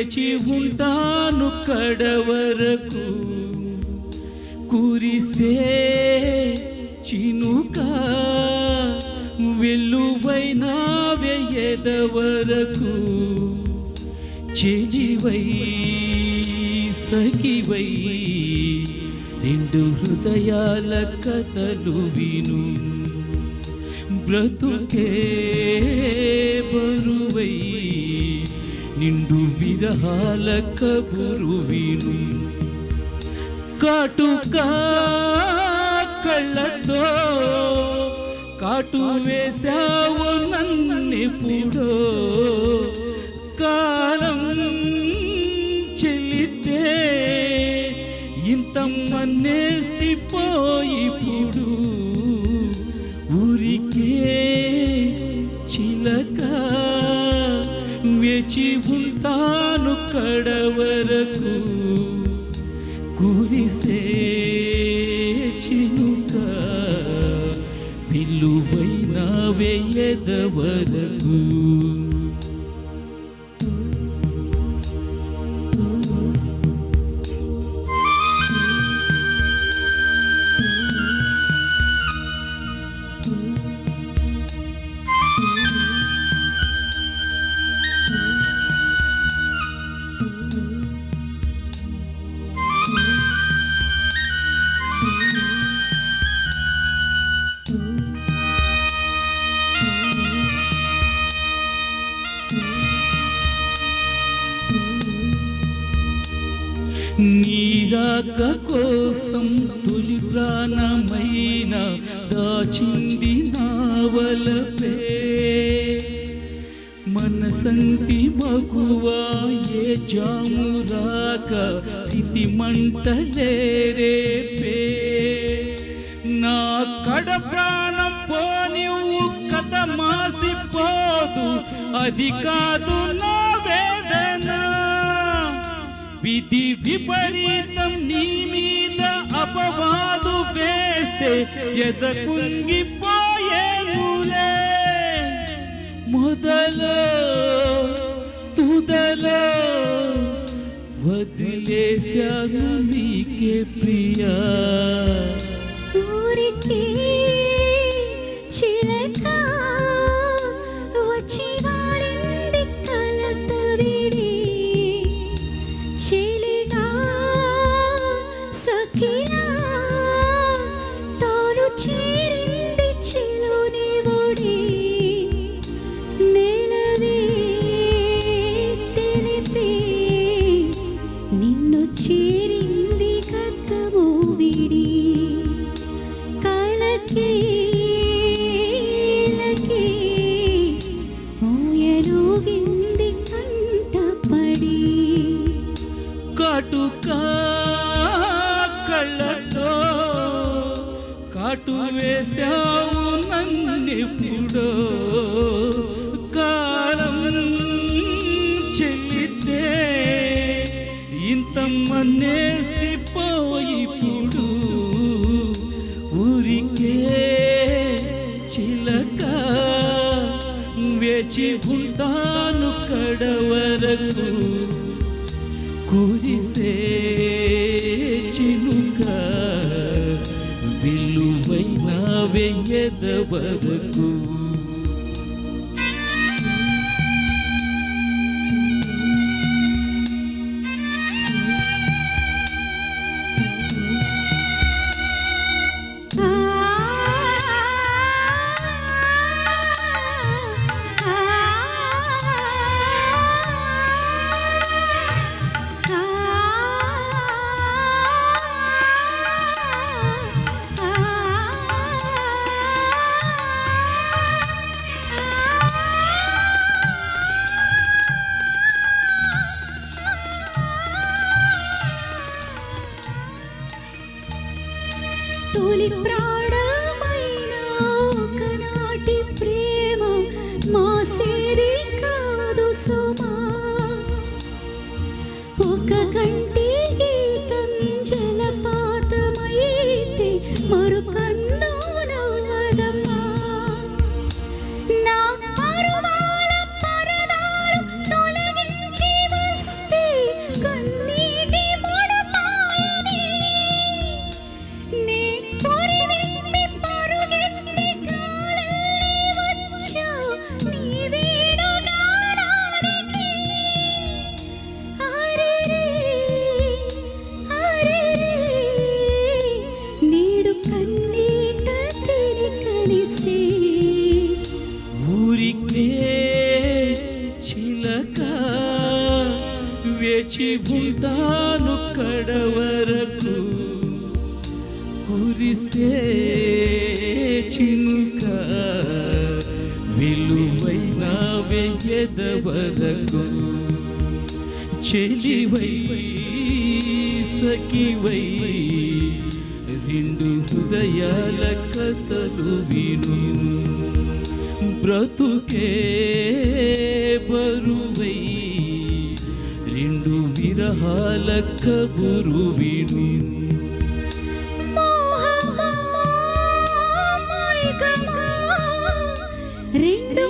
వేచి ఉంటాను కడవరకు. కురిసే చినుక వెల్లువైన వేయదవరకు చెలివై సఖివై రెండు హృదయాల కథలు విను. బ్రతుకే బరువై. నిండు విరహాల కబురు విను. కాటుక కళ్ళతో కాటు వేశావు నన్నెప్పుడో కాలం చెల్లితే ఇంత మన్నేసిపోయిప్పుడు ఊరికే తాను కడవరకు కురిసే చినుక పిల్లువైన వేయదవరకు నీరాక కోసం తొలి ప్రాణమైన దాచింది నావలపే. మనసంటి మగువా ఏ జాము రాక సితి మంటలేరే పే నా కడ ప్రాణం పోనివ్వు కథ మాసిపోదు. అది కాదు నా విధి విపరీతం నీ మీద అపవాదు వేస్తే ఎద కుంగిపోయేనులే మొదలు తుదలో వదిలేశాను నీకే ప్రియా. ఊరికి చిలక ఊరికే చిలక వేచి ఉంటాను కడవరకు. కురిసే చిలుక విలువైన వెయ్యద వరకు సుమా. ఒక గంట కురిసే చినుక విలువైన వెయ్యదవరకు చెలివై సఖివై రెండు హృదయాల కథలు విను. బ్రతుకే బరువై రెండు విరహాల కబురు విను. రెండు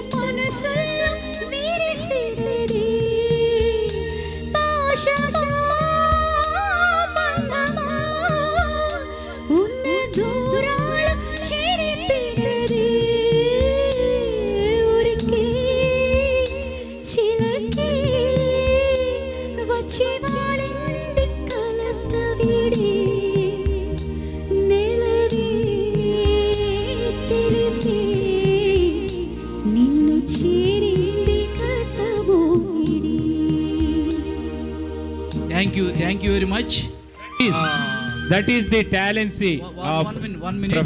you very much. That is the talency one, one, of one minute. One minute.